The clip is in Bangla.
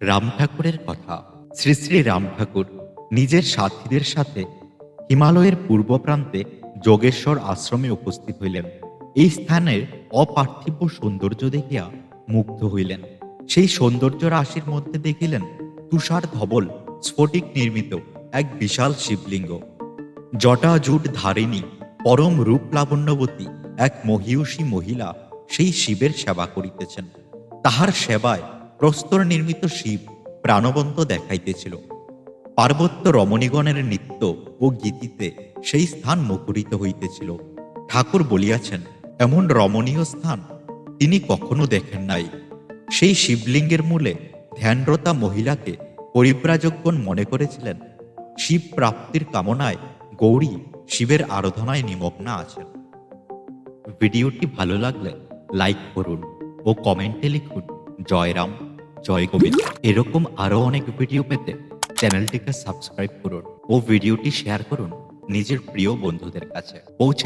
রাম ঠাকুরের কথা। শ্রী শ্রী রাম ঠাকুর নিজের সাথীদের সাথে হিমালয়ের পূর্ব প্রান্তে যোগেশ্বর আশ্রমে উপস্থিত হইলেন। এই স্থানের অপার্থিব সৌন্দর্য দেখিয়া মুগ্ধ হইলেন। সেই সৌন্দর্য রাশির মধ্যে দেখিলেন তুষার ধবল, স্ফটিক নির্মিত এক বিশাল শিবলিঙ্গ। জটাজুট ধারিণী, পরম রূপ লাবণ্যবতী এক মহিয়সী মহিলা সেই শিবের সেবা করিতেছেন। তাহার সেবায় প্রস্তর নির্মিত শিব প্রাণবন্ত দেখাইতেছিল। পার্বত্য রমণীগণের নৃত্য ও গীতিতে সেই স্থান মুখরিত হইতেছিল। ঠাকুর বলিয়াছেন, এমন রমণীয় স্থান তিনি কখনো দেখেন নাই। সেই শিবলিঙ্গের মূলে ধ্যানরতা মহিলাকে পরিব্রাজকগণ মনে করেছিলেন, শিব প্রাপ্তির কামনায় গৌরী শিবের আরাধনায় নিমগ্না আছেন। ভিডিওটি ভালো লাগলে লাইক করুন ও কমেন্টে লিখুন জয় রাম জয় গোবিন্দ। এরকম আরও অনেক ভিডিও পেতে চ্যানেলটিকে সাবস্ক্রাইব করুন ও ভিডিওটি শেয়ার করুন নিজের প্রিয় বন্ধুদের কাছে। পৌঁছে